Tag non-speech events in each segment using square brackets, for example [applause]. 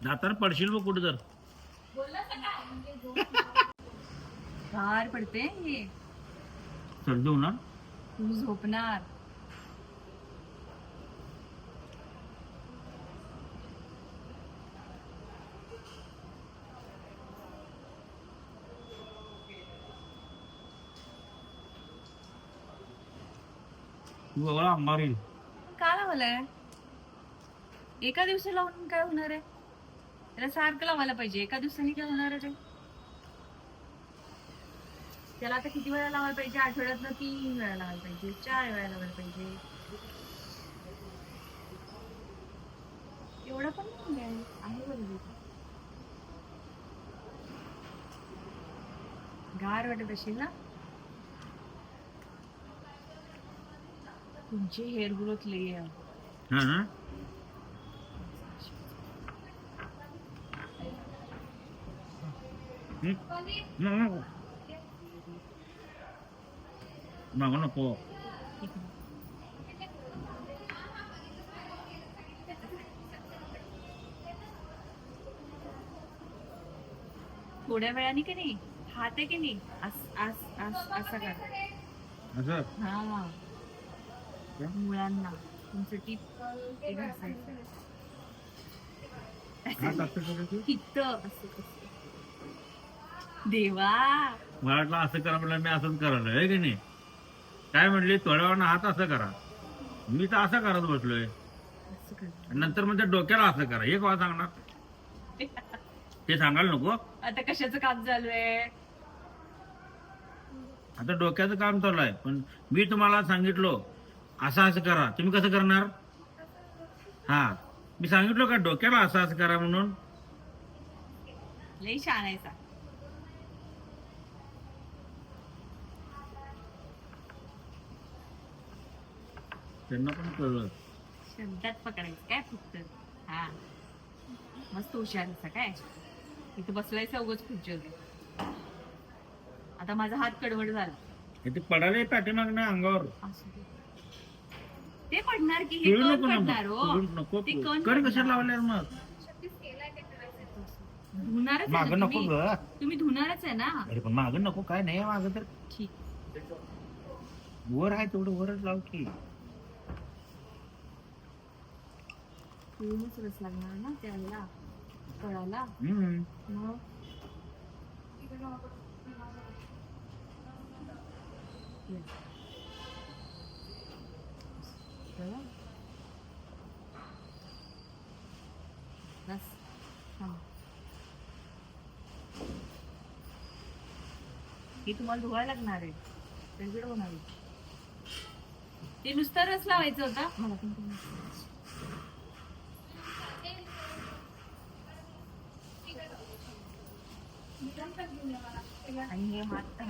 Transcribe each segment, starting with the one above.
जाताना पडशील मग कुठं तर. गार पडते हे. सर्दी होणार तू झोपणार. तू एवढा अंगावर येईल का लावलाय? एका दिवशी लावून काय होणार आहे? त्याला सारखं लावायला पाहिजे. एका दिवसाने काय होणार आहे ते? त्याला आता किती वेळा लावायला पाहिजे? आठवड्यात तीन वेळा लावायला पाहिजे. चार वेळा लावायला पाहिजे. एवढा पण नाही आहे. आहे बरोबर. गार वाटत असेल ना? तुमची हेअर ग्रोथ लई आहे हा ना हम्म? नको, नको. मागं नको थोड्या वेळाने की नाही? हात आहे की नाही? अस- करा. हा. मुळांना तुमचं टीप घासायचं असं करायचं? हित असं कसं. देवा. मला वाटलं असं करा म्हणलं मी असंच करायला आहे की नाही? काय म्हणली थोड्या वेळानं हात असं करा. मी तर असं करत बसलोय. असं कर. आणि नंतर म्हणजे डोक्याला असं करा. हे कोणा सांगणार. [laughs] ते सांगायला नको. आता कशाचं काम चालू आहे? आता डोक्याचं काम चालू आहे. पण मी तुम्हाला सांगितलो असं असं करा. तुम्ही कसं करणार? हा. मी सांगितलो का डोक्याला असं असं करा म्हणून? लई छान आहे सा. त्यांना पण कळलं. शब्दात पकडायचं काय फक्त? हा. मस्त हुशार असा काय? इथं बसवायचं उगच खुर्चीवर. आता माझा हात कडवड झाला. हे ते अंगावर. असू दे. ते पडणार की हे पिळू कण नको ना पडणार मग. हो. पिळू नको ते कण पडणार. लावल्यावर मग? धुणारच आहे मागं ना नको तुम्ही? ग. तुम्ही धुणारच आहे ना? अरे पण मागं नको. काय नाही मागं तर. ठीक. वर आहे तेवढं वरच लाव की. पिळूनच रस लागणार ना त्याला मग? बस थांब. ही तुम्हाला धुवायला लागणार आहे वेगळं होणार आहे. ते नुसतं रस लावायचं होता मला पण ते नुसतं. आणि हे हात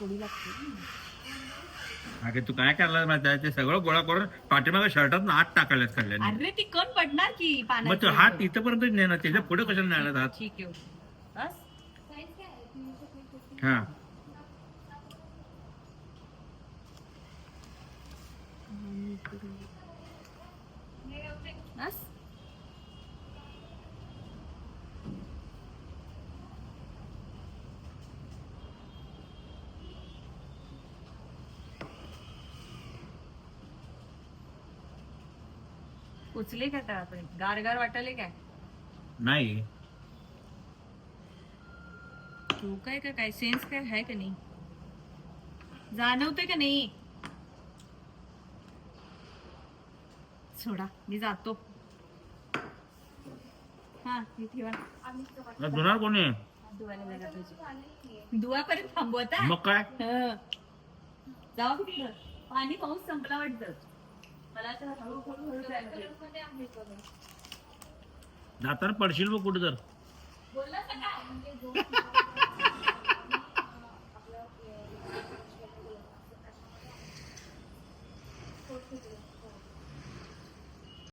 थोडी लागते अरे तू काय माहिती आहे ते सगळं गोळा करून पाठीमागे शर्टात आत टाकायलाच काढल्याने अरे ती कण पडणार की मग पाण्यात तो हात इथपर्यंत नेणार त्याच्या पुढे कशाला नेणार हात? ठीक आहे बस. हा. उचले का तळापर्यंत गार गार वाटायले काय? नाही. तू काय का काय? सेन्स काय आहे का नाही? जाणवते का नाही? सोडा मी जातो. हा मी ठेवा धुणार कोणी? धुवायला जागा पाहिजे धुवापर्यंत थांबवता? मग काय? हं. जाऊ तिकडं. पाणी पाऊस संपला वाटतं. मला तर हळू हळू हळू जायला पाहिजे. जाताना पडशील मग कुठं तर बोलला का काय?